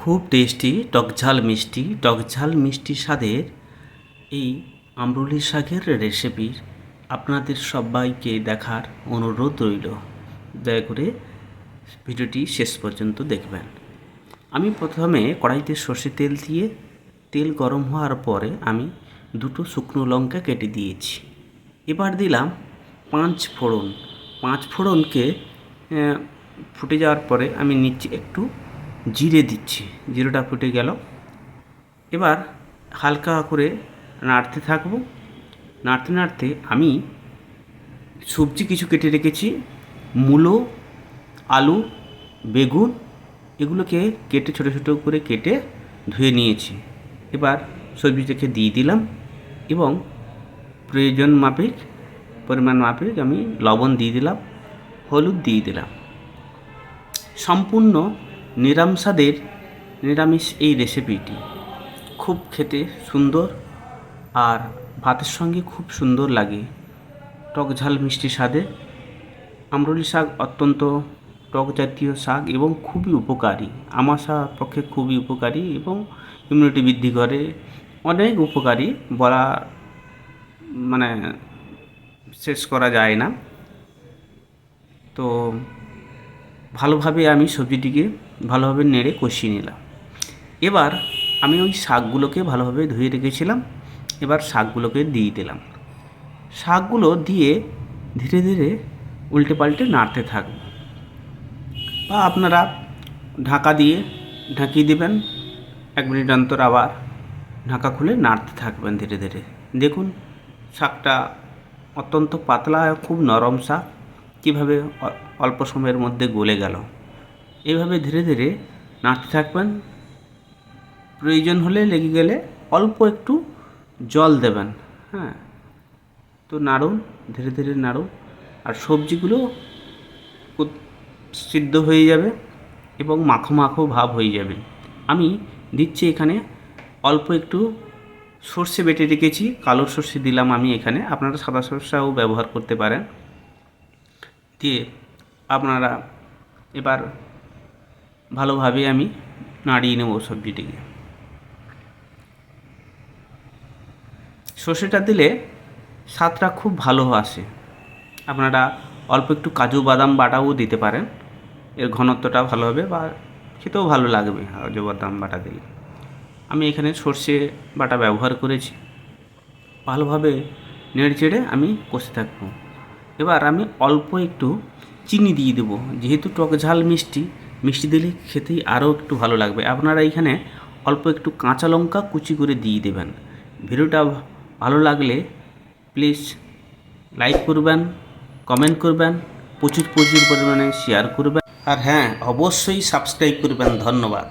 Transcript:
খুব টেস্টি, টকঝাল মিষ্টি। টকঝাল মিষ্টি স্বাদের এই আমরুলি শাকের রেসিপি আপনাদের সবাইকে দেখার অনুরোধ রইল। দয়া করে ভিডিওটি শেষ পর্যন্ত দেখবেন। আমি প্রথমে কড়াইতে সর্ষে তেল দিয়ে, তেল গরম হওয়ার পরে আমি দুটো শুকনো লঙ্কা কেটে দিয়েছি। এবার দিলাম পাঁচ ফোড়ন। পাঁচ ফোড়নকে ফুটে যাওয়ার পরে আমি নিচে একটু জিরে দিচ্ছি। জিরেটা ফুটে গেল। এবার হালকা করে নাড়তে থাকব। নাড়তে নাড়তে আমি সবজি কিছু কেটে রেখেছি। মূলো, আলু, বেগুন এগুলোকে কেটে ছোটো ছোটো করে কেটে ধুয়ে নিয়েছি। এবার সবজিটাকে দিয়ে দিলাম এবং প্রয়োজন মাফিক পরিমাণ মাফিক আমি লবণ দিয়ে দিলাম, হলুদ দিয়ে দিলাম। সম্পূর্ণ নিরামসাদের নিরামিষ এই রেসিপিটি খুব খেতে সুন্দর আর ভাতের সঙ্গে খুব সুন্দর লাগে। টক ঝাল মিষ্টি স্বাদে। আমরুলি শাক অত্যন্ত টক জাতীয় শাক এবং খুবই উপকারী। আমাশা পক্ষে খুবই উপকারী এবং ইমিউনিটি বৃদ্ধি করে। অনেক উপকারী বলা মানে শেষ করা যায় না। তো ভালোভাবে আমি সবজিটিকে ভালোভাবে নেড়ে কষিয়ে নিলাম। এবার আমি ওই শাকগুলোকে ভালোভাবে ধুয়ে রেখেছিলাম। এবার শাকগুলোকে দিয়ে দিলাম। শাকগুলো দিয়ে ধীরে ধীরে উল্টে পাল্টে নাড়তে থাকব। বা আপনারা ঢাকা দিয়ে ঢাকিয়ে দেবেন। এক মিনিট অন্তর আবার ঢাকা খুলে নাড়তে থাকবেন ধীরে ধীরে। দেখুন, শাকটা অত্যন্ত পাতলা খুব নরম শাক। কীভাবে অল্প সময়ের মধ্যে গলে গেল? এভাবে ধীরে ধীরে নাড়তে থাকবেন। প্রয়োজন হলে লেগে গেলে অল্প একটু জল দেবেন হ্যাঁ। তো নাড়ুন, ধীরে ধীরে নাড়ুন। আর সবজিগুলো সিদ্ধ হয়ে যাবে এবং মাখো মাখো ভাব হয়ে যাবে। আমি দিচ্ছি এখানে অল্প একটু সর্ষে বেটে রেখেছি। কালো সর্ষে দিলাম আমি এখানে। আপনারা সাদা সর্ষাও ব্যবহার করতে পারেন। দিয়ে আপনারা এবার ভালোভাবে আমি নাড়িয়ে নেব সবজিটিকে। সর্ষেটা দিলে স্বাদটা খুব ভালো আসে। আপনারা অল্প একটু কাজু বাদাম বাটাও দিতে পারেন। এর ঘনত্বটা ভালো হবে বা খেতেও ভালো লাগবে কাজু বাদাম বাটা দিলে। আমি এখানে সর্ষে বাটা ব্যবহার করেছি। ভালোভাবে নেড়ে চেড়ে আমি কষে থাকব। এবার আমি অল্প একটু চিনি দিয়ে দেবো। যেহেতু টক ঝাল মিষ্টি মিষ্টি দিলে খেতেই আরও একটু ভালো লাগবে। আপনারা এখানে অল্প একটু কাঁচা লঙ্কা কুচি করে দিয়ে দেবেন। ভিডিওটা ভালো লাগলে প্লিজ লাইক করবেন, কমেন্ট করবেন, প্রচুর প্রচুর পরিমাণে শেয়ার করবেন। আর হ্যাঁ অবশ্যই সাবস্ক্রাইব করবেন। ধন্যবাদ।